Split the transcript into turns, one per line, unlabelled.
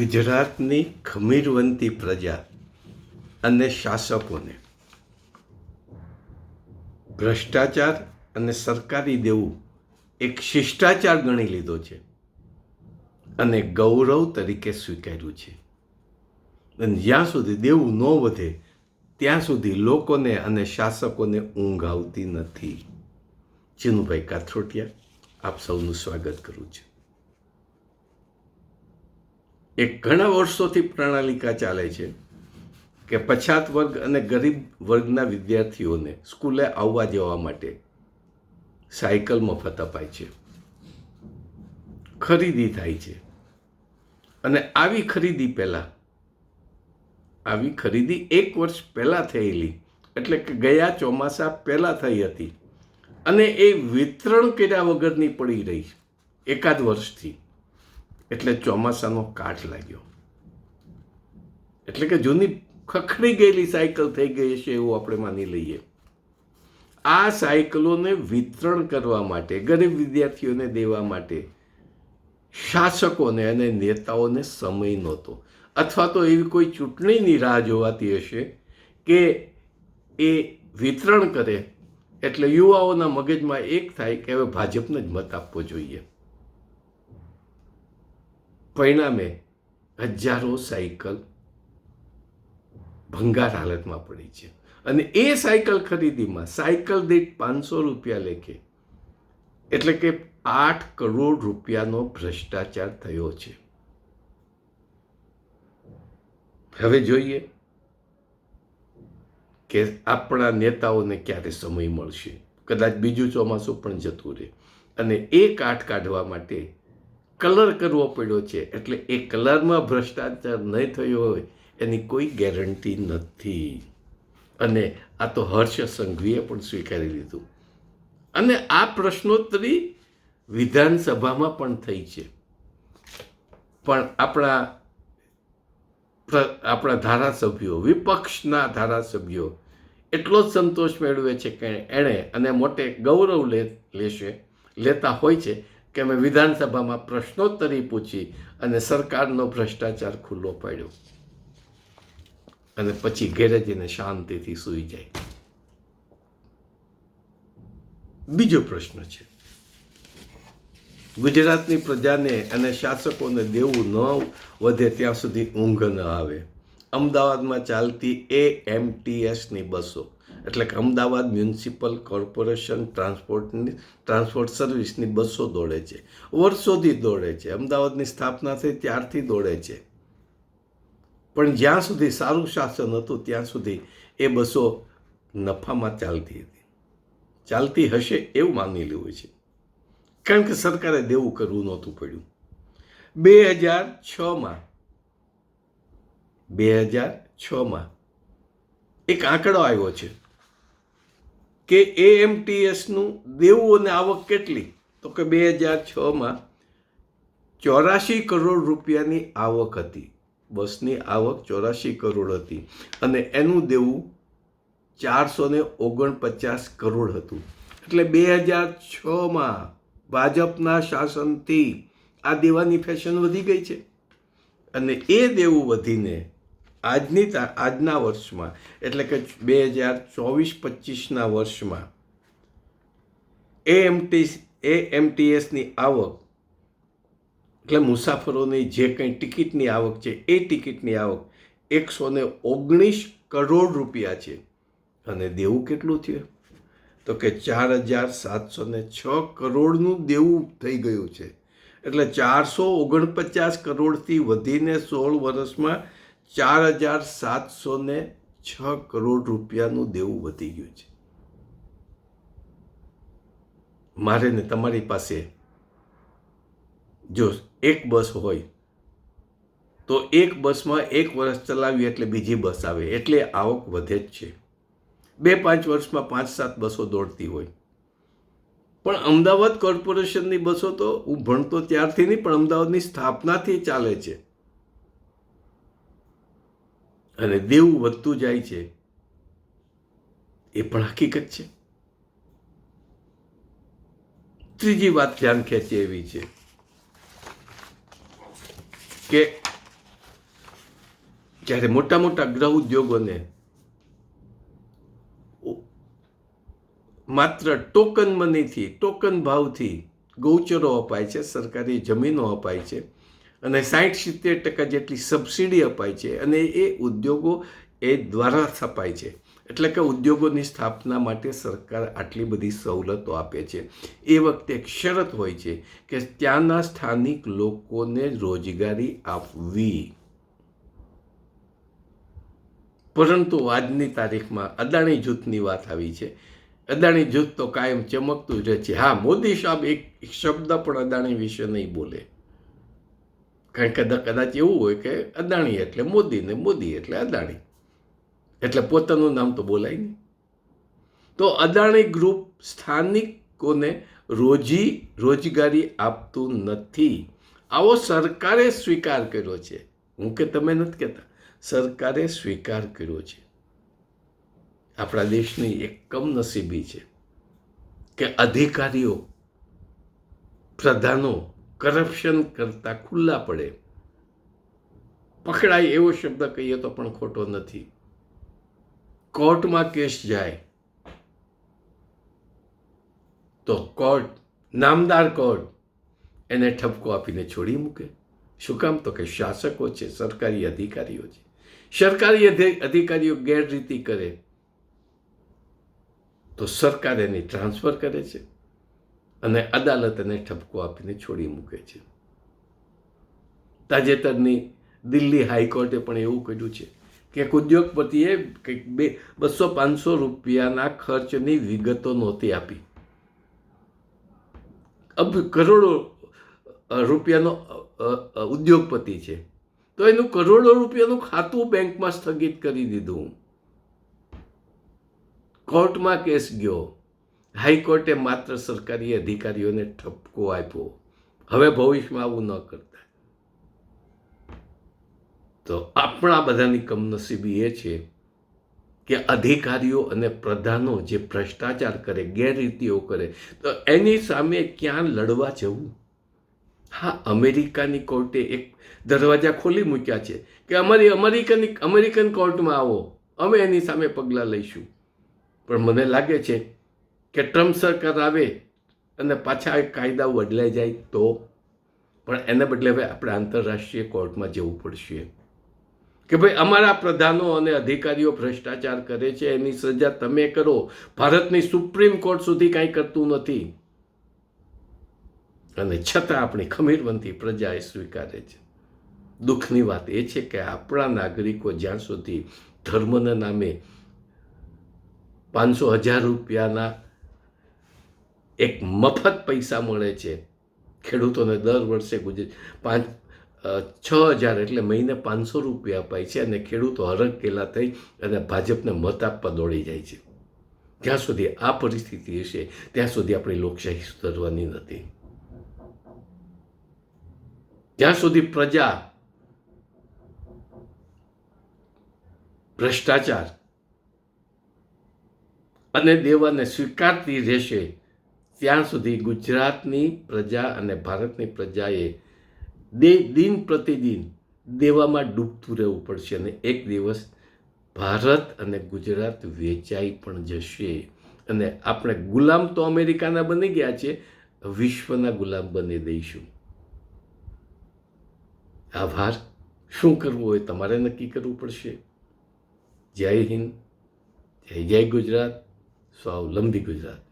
ગુજરાતની ખમીરવંતી પ્રજા અને શાસકોને. ભ્રષ્ટાચાર અને સરકારી દેવું એક શિષ્ટાચાર ગણી લીધો છે અને ગૌરવ તરીકે સ્વીકાર્યું છે. અને જ્યાં સુધી દેવું ન વધે, ત્યાં સુધી લોકોને અને શાસકોને ઊંઘ આવતી નથી. ચિનુભાઈ કાથરોટિયા, આપ સૌનું સ્વાગત કરું છું. એક ઘણા વર્ષોથી પ્રણાલિકા ચાલે છે કે પછાત વર્ગ અને ગરીબ વર્ગના વિદ્યાર્થીઓને સ્કૂલે આવવા જવા માટે સાયકલ મફત અપાય છે. ખરીદી થાય છે. અને આવી ખરીદી પહેલાં, આવી ખરીદી એક વર્ષ પહેલાં થયેલી, એટલે કે ગયા ચોમાસા પહેલાં થઈ હતી. અને એ વિતરણ કર્યા વગરની પડી રહી એકાદ વર્ષથી. એટલે ચોમાસાનો કાટ લાગ્યો. એટલે કે જૂની ખખડી ગયેલી સાયકલ થઈ ગઈ છે એવું આપણે માની લઈએ. આ સાયકલોને વિતરણ કરવા માટે, ગરીબ વિદ્યાર્થીઓને દેવા માટે શાસકોને અને નેતાઓને સમય નહોતો. અથવા તો એવી કોઈ ચૂંટણીની રાહ જોવાતી હશે કે એ વિતરણ કરે, એટલે યુવાઓના મગજમાં એક થાય કે હવે ભાજપને જ મત આપવો જોઈએ. પરિણામે હજારો સાયકલ ભંગાર હાલતમાં પડી છે. અને એ સાયકલ ખરીદીમાં સાયકલ દીઠ પાંચસો રૂપિયા લેખે, એટલે કે આઠ કરોડ રૂપિયાનો ભ્રષ્ટાચાર થયો છે. હવે જોઈએ કે આપણા નેતાઓને ક્યારે સમય મળશે. કદાચ બીજું ચોમાસું પણ જતું રહે. અને એ કાઠ કાઢવા માટે કલર કરવો પડ્યો છે, એટલે એ કલરમાં ભ્રષ્ટાચાર નહીં થયો હોય, એની કોઈ ગેરંટી નથી. અને આ તો હર્ષ સંઘવીએ પણ સ્વીકારી લીધું. અને આ પ્રશ્નોત્તરી વિધાનસભામાં પણ થઈ છે. પણ આપણા આપણા ધારાસભ્યો, વિપક્ષના ધારાસભ્યો એટલો જ સંતોષ મેળવે છે કે એણે અને મોટે ગૌરવ લે, લેશે, લેતા હોય છે. કે અમે વિધાનસભામાં પ્રશ્નોત્તરી પૂછી અને સરકારનો ભ્રષ્ટાચાર ખુલ્લો પાડ્યો. અને પછી ઘેરે જઈને શાંતિથી સૂઈ જાય. બીજો પ્રશ્ન છે. ગુજરાતની પ્રજાને અને શાસકોને દેવું ન વધે ત્યાં સુધી ઊંઘ ન આવે. અમદાવાદમાં ચાલતી એ એમટીએસની બસો એટલે કે અમદાવાદ મ્યુનિસિપલ કોર્પોરેશન ટ્રાન્સપોર્ટની ટ્રાન્સપોર્ટ સર્વિસની બસો દોડે છે. વર્ષોથી દોડે છે. અમદાવાદની સ્થાપના થઈ ત્યારથી દોડે છે. પણ જ્યાં સુધી સારું શાસન હતું ત્યાં સુધી એ બસો નફામાં ચાલતી હતી. ચાલતી હશે એવું માની લેવું છે. કારણ કે સરકારે દેવું કરવું નહોતું પડ્યું. બે હજાર છમાં, બે હજાર છમાં એક આંકડો આવ્યો છે. કે એએમટીએસનું દેવું અને આવક કેટલી? તો કે બે હજાર છમાં ચોરાશી કરોડ રૂપિયાની આવક હતી. બસની આવક ચોરાશી કરોડ હતી. અને એનું દેવું ચારસો ને ઓગણપચાસ કરોડ હતું. એટલે બે હજાર છમાં ભાજપના શાસનથી આ દેવાની ફેશન વધી ગઈ છે. અને એ દેવું વધીને આજની આજના વર્ષમાં, એટલે કે બે હજાર ચોવીસ, પચીસના વર્ષમાં એએમટી એએમટીએસની આવક, એટલે મુસાફરોની જે કંઈ ટિકિટની આવક છે, એ ટિકિટની આવક એકસો ને ઓગણીસ કરોડ રૂપિયા છે. અને દેવું કેટલું થયું? તો કે ચાર હજાર સાતસો ને છ કરોડનું દેવું થઈ ગયું છે. એટલે ચારસો ઓગણપચાસ કરોડથી વધીને સોળ વર્ષમાં ચાર હજાર સાતસો ને છ કરોડ રૂપિયાનું દેવું વધી ગયું છે. મારે ને તમારી પાસે જો એક બસ હોય, તો એક બસમાં એક વર્ષ ચલાવીએ એટલે બીજી બસ આવે, એટલે આવક વધે જ છે. બે પાંચ વર્ષમાં પાંચ સાત બસો દોડતી હોય. પણ અમદાવાદ કોર્પોરેશનની બસો તો હું ભણતો ત્યારથી નહીં, પણ અમદાવાદની સ્થાપનાથી ચાલે છે. અને દેવું વધતું જાય છે, એ પણ હકીકત છે. ત્રીજી વાત ધ્યાન ખેંચે એવી છે કે જ્યારે મોટા મોટા ગ્રહ ઉદ્યોગોને માત્ર ટોકન મનીથી ટોકન ભાવથી ગૌચરો અપાય છે, સરકારી જમીનો અપાય છે અને સાઠ સિત્તેર ટકા જેટલી સબસિડી અપાય છે અને એ ઉદ્યોગો એ દ્વારા છપાય છે. એટલે કે ઉદ્યોગોની સ્થાપના માટે સરકાર આટલી બધી સવલતો આપે છે. એ વખતે એક શરત હોય છે કે ત્યાંના સ્થાનિક લોકોને રોજગારી આપવી. પરંતુ આજની તારીખમાં અદાણી જૂથની વાત આવી છે. અદાણી જૂથ તો કાયમ ચમકતું જ રહે છે. હા, મોદી સાહેબ એક શબ્દ પણ અદાણી વિશે નહીં બોલે. કારણ કે કદાચ એવું હોય કે અદાણી એટલે મોદી ને મોદી એટલે અદાણી. એટલે પોતાનું નામ તો બોલાય નહીં. તો અદાણી ગ્રુપ સ્થાનિકોને રોજી રોજગારી આપતું નથી. આવો સરકારે સ્વીકાર કર્યો છે. હું કે તમે નથી કહેતા. સરકારે સ્વીકાર કર્યો છે. આપણા દેશની એક કમનસીબી છે કે અધિકારીઓ, પ્રધાનો કરપ્શન કરતા ખુલ્લા પડે. પકડાય એવો શબ્દ કહીએ તો પણ ખોટો નથી. કોર્ટમાં કેસ જાય. તો કોર્ટ, નામદાર કોર્ટ, એને ઠપકો આપીને છોડી મૂકે. શું કામ? તો કે શાસકો છે, સરકારી અધિકારીઓ છે. સરકારી અધિકારીઓ ગેરરીતિ કરે. તો સરકાર એની ટ્રાન્સફર કરે છે. અને અદાલત એને ઠપકો આપીને છોડી મૂકે છે. તાજેતરની દિલ્હી હાઈકોર્ટે પણ એવું કર્યું છે કે ઉદ્યોગપતિએ કંઈક બે, બસો પાંચસો રૂપિયાના ખર્ચની વિગતો નહોતી આપી. અબ કરોડો રૂપિયાનો ઉદ્યોગપતિ છે. તો એનું કરોડો રૂપિયાનું ખાતું બેંકમાં સ્થગિત કરી દીધું. કોર્ટમાં કેસ ગયો. હાઈકોર્ટે માત્ર સરકારી અધિકારીઓને ઠપકો આપ્યો. હવે ભવિષ્યમાં આવું ન કરતા. તો આપણા બધાની કમનસીબી એ છે કે અધિકારીઓ અને પ્રધાનો જે ભ્રષ્ટાચાર કરે, ગેરરીતિઓ કરે, તો એની સામે ક્યાં લડવા જવું? હા, અમેરિકાની કોર્ટે એક દરવાજા ખોલી મૂક્યા છે કે અમારી અમેરિકનની અમેરિકન કોર્ટમાં આવો. અમે એની સામે પગલાં લઈશું. પણ મને લાગે છે કે ટ્રમ્પ સરકાર આવે અને પાછા એ કાયદાઓ બદલાઈ જાય તો? પણ એને બદલે હવે આપણે આંતરરાષ્ટ્રીય કોર્ટમાં જવું પડશે. કે ભાઈ અમારા પ્રધાનો અને અધિકારીઓ ભ્રષ્ટાચાર કરે છે, એની સજા તમે કરો. ભારતની સુપ્રીમ કોર્ટ સુધી કાંઈ કરતું નથી. અને છતાં આપણી ખમીરવંતી પ્રજા એ સ્વીકારે છે. દુઃખની વાત એ છે કે આપણા નાગરિકો જ્યાં સુધી ધર્મના નામે પાંચસો હજાર રૂપિયાના એક મફત પૈસા મળે છે. ખેડૂતોને દર વર્ષે ગુજરાત પાંચ છ હજાર એટલે મહિને પાંચસો રૂપિયા અપાય છે અને ખેડૂતો હરખકેલા થઈ અને ભાજપને મત આપવા દોડી જાય છે. જ્યાં સુધી આ પરિસ્થિતિ હશે, ત્યાં સુધી આપણી લોકશાહી સુધરવાની નથી. જ્યાં સુધી પ્રજા ભ્રષ્ટાચાર અને દેવાને સ્વીકારતી રહેશે ત્યાં સુધી ગુજરાતની પ્રજા અને ભારતની પ્રજાએ દે, દિન પ્રતિદિન દેવામાં ડૂબતું રહેવું પડશે અને એક દિવસ ભારત અને ગુજરાત વેચાઈ પણ જશે. અને આપણે ગુલામ તો અમેરિકાના બની ગયા છે, વિશ્વના ગુલામ બની દઈશું. આભાર. શું કરવું હોય તમારે નક્કી કરવું પડશે? જય હિન્દ. જય જય ગુજરાત. સ્વાવલંબી ગુજરાત.